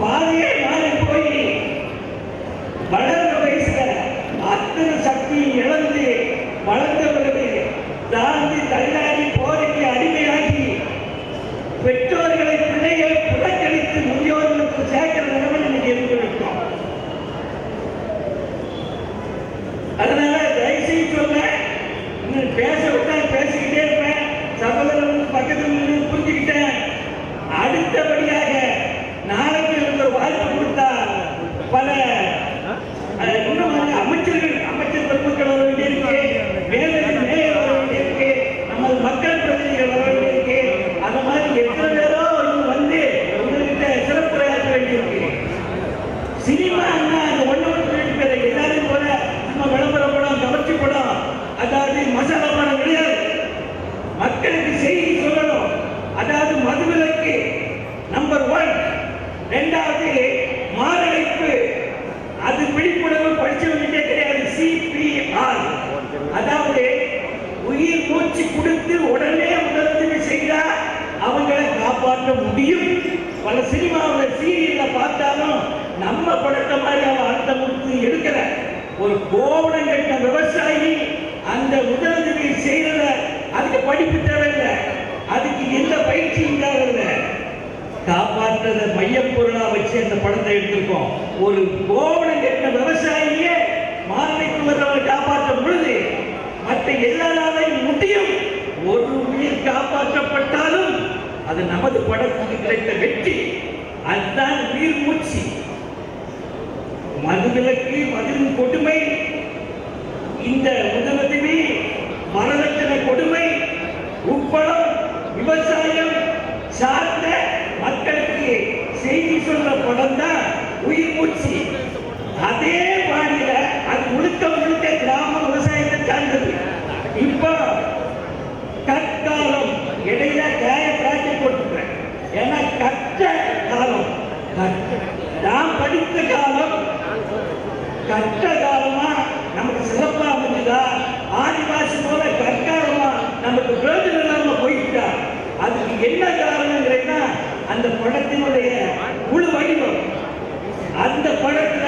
பாதையே மாறி போய் வளர் ரெண்டாவது மாரடைப்பு. அது விழிப்புணர்வு படிச்சவங்கிட்டே கிடையாது. சிபிஆர் அதாவது உயிர் மூச்சு கொடுத்து உடனே உணர்ந்து செய்தா அவங்களை காப்பாற்ற முடியும். பல சினிமாவில் சீரியல்ல பார்த்தாலும் நம்ம படத்தை மாதிரி அவன் அர்த்தம் கொடுத்து எடுக்கிற ஒரு கோவணம் கட்ட விவசாயி அந்த உதவி செய்யறத அதுக்கு படிப்பு தேவையில்லை. வச்சு அந்த படத்தை எடுத்திருக்கோம். ஒரு கோவணம் கட்டின விவசாயியே மாரடைப்பு வர்றவரை காப்பாற்ற பொழுது மற்ற எல்லாராலையும் முடியும். ஒரு உயிர் காப்பாற்றப்பட்டாலும் அது நமது படத்துக்கு கிடைத்த வெற்றி. அதுதான் உயிர் மூச்சு. மதுவிலக்கு மதுவின் கொடுமை. இந்த முதலுதவி சொல்ற படம் தான் உயிர் மூச்சு. அதே பாடியில அது முழுக்க முழுக்க கிராம விவசாயத்தை சார்ந்தது. இப்போ கற்காலம் இடையில காய பிராட்டி போட்டுக்கிறேன் ஏன்னா கற்ற காலம். நான் படித்த காலம் கற்ற காலமா நமக்கு சிறப்பா அமைஞ்சுதா? ஆதிவாசி போல கற்காலமா நமக்கு பிரயோஜனம் இல்லாம போயிட்டா அதுக்கு என்ன காரணங்கிறதுனா அந்த படத்தினுடைய அந்த படத்துல